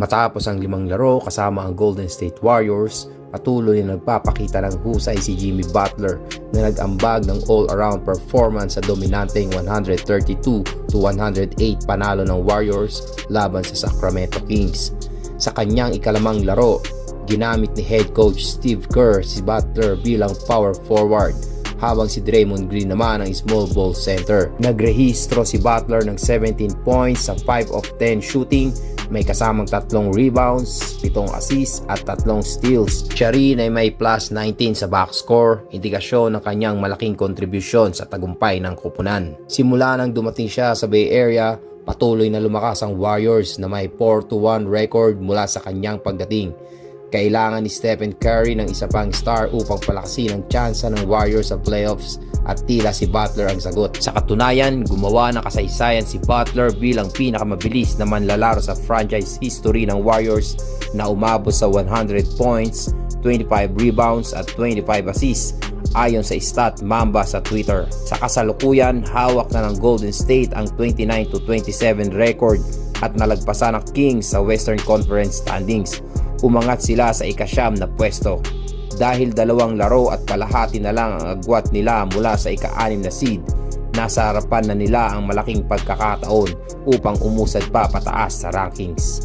Matapos ang limang laro kasama ang Golden State Warriors, patuloy na nagpapakita ng husay si Jimmy Butler na nag-ambag ng all-around performance sa dominanteng 132 to 108 panalo ng Warriors laban sa Sacramento Kings. Sa kanyang ikalamang laro, ginamit ni head coach Steve Kerr si Butler bilang power forward habang si Draymond Green naman ang small ball center. Nagrehistro si Butler ng 17 points sa 5 of 10 shooting, may kasamang tatlong rebounds, pitong assists at tatlong steals. Siya rin ay may plus 19 sa box score, indikasyon ng kanyang malaking kontribusyon sa tagumpay ng kupunan. Simula nang dumating siya sa Bay Area, patuloy na lumakas ang Warriors na may 4-1 record mula sa kanyang pagdating. Kailangan ni Stephen Curry ng isa pang star upang palakasin ang tsansa ng Warriors sa playoffs at tila si Butler ang sagot. Sa katunayan, gumawa ng kasaysayan si Butler bilang pinakamabilis na manlalaro sa franchise history ng Warriors na umabot sa 100 points, 25 rebounds at 25 assists ayon sa Stat Mamba sa Twitter. Sa kasalukuyan, hawak na ng Golden State ang 29 to 27 record at nalagpasan ng Kings sa Western Conference standings umangat sila sa ikasyam na pwesto. Dahil dalawang laro at kalahati na lang ang agwat nila mula sa ika-anim na seed, nasa harapan na nila ang malaking pagkakataon upang umusad pa pataas sa rankings.